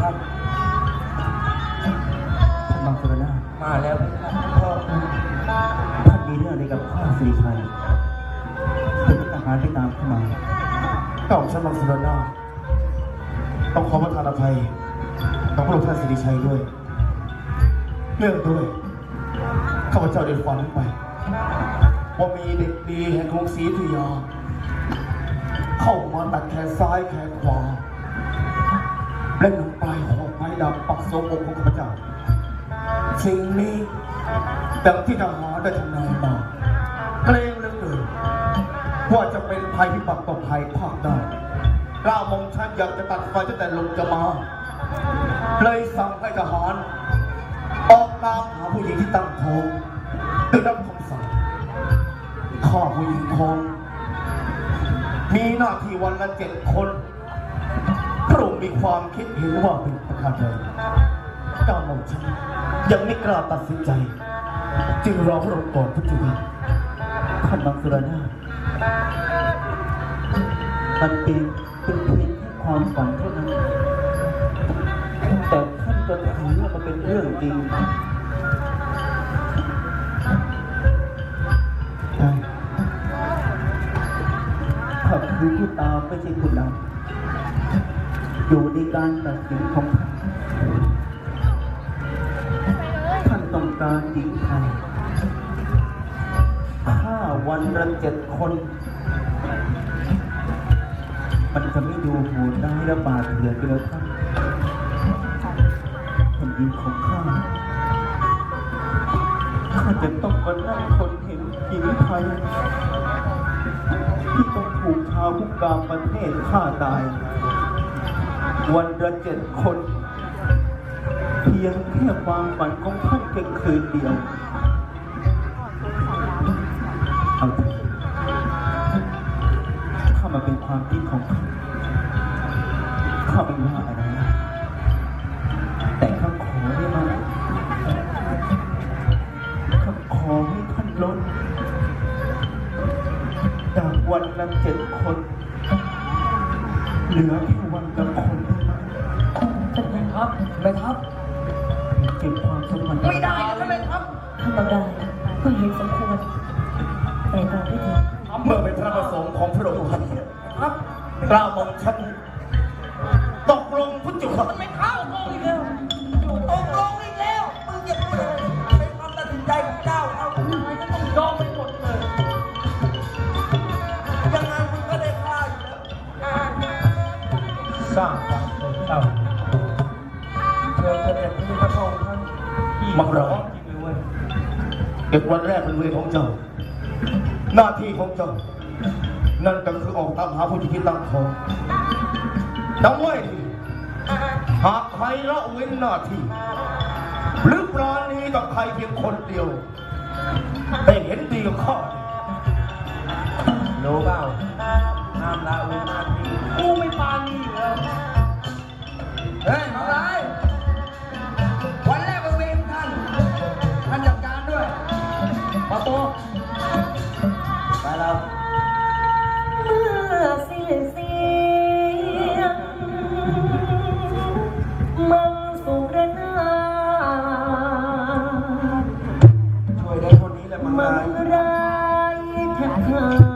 ท่านท่านบางสุรนาถมาแล้วพ่อท่านมีเรื่องอะไรกับข้าสิริชัยถึงทหารไปตามเข้ามาเก่าฉันมังสรนาถต้องขอประทานอภัยต่อพระองค์ท่านสิริชัยด้วยเนื่องด้วยข้าพเจ้าได้ฝันไปว่ามีเด็กดีแห่งกรุงศรีอยุธยาเข้ามาตัดแขนซ้ายแขนขวา และนำปลายหอกไม้ดำปักทรงอกของข้าพเจ้าสิ่งนี้ดังที่ทหารได้ทำนายมาเกรงเหลือเกินว่าจะเป็นภัยพิบัติต่อภัยภาคได้กล้ามองฉันอยากจะตัดไฟตั้งแต่ลงจะมา เลยสั่งให้ทหารออกตามหาผู้หญิงที่ตั้งท้องได้รับคำสั่งข้าผู้หญิงท้องมีหน้าที่วันละเจ็ดคน มีความคิดเห็นว่าเป็นประการใดก้าวมองฉันยังไม่กล้าตัดสินใจ จึงรอพระองค์ก่อนพุทธเจ้าท่านบางสุรนามันเป็นเป็นเพียงแค่ความฝันเท่านั้น แต่ท่านก็ถือว่ามันเป็นเรื่องจริงใช่ข้าคือผู้ตามไม่ใช่ผู้นำ อยู่ในการตัดสินของท่านท่านต้องการหญิงไทยฆ่าวันละเจ็ดคน มันจะไม่ดูโหดร้ายและบาดเถื่อนไปเลยท่านแผ่นดินของข้าข้าจะต้องมานั่งคนเห็นหญิงไทยที่ต้องถูกชาวคุกกามประเทศฆ่าตาย วันละเจ็ดคน เพียงแค่ความฝันของท่านแค่คืนเดียวเอาเถอะถ้ามันเป็นความคิดของท่านข้าไม่ว่าอะไร แต่ข้าขอได้ไหมข้าขอให้ท่านลดจากวันละเจ็ดคน เหลือแค่วันละคน ม่ทัพเก็บความสมพันธ์ไม่ได้นะแม่ทัพธรรมดาก็เห็นสมควรแต่ตอนที่เธอเมื่อเป็นพระประสงค์ของพระองค์ท่านครับกล้ามองฉันตกลงพุทธเจ้าค่ะไม่เข้าตรงอีกแล้วตกลงอีกแล้วมึงจะพูดอะไรเป็นความตัดสินใจของเจ้าเอาทำไมก็ต้องยอมไปหมดเลยยังไงมึงก็ได้ฆ่าอยู่แล้วสร้าง เด็กวันแรกเป็นเวรของเจ้า หน้าที่ของเจ้า นั่นก็คือออกตามหาผู้หญิงที่ตั้งท้องจำไว้หากใครละเว้นหน้าที่หรือปราณีกับใครเพียงคนเดียวได้เห็นดีกับข้ารู้เปล่าห้ามละเว้นหน้าที่ her.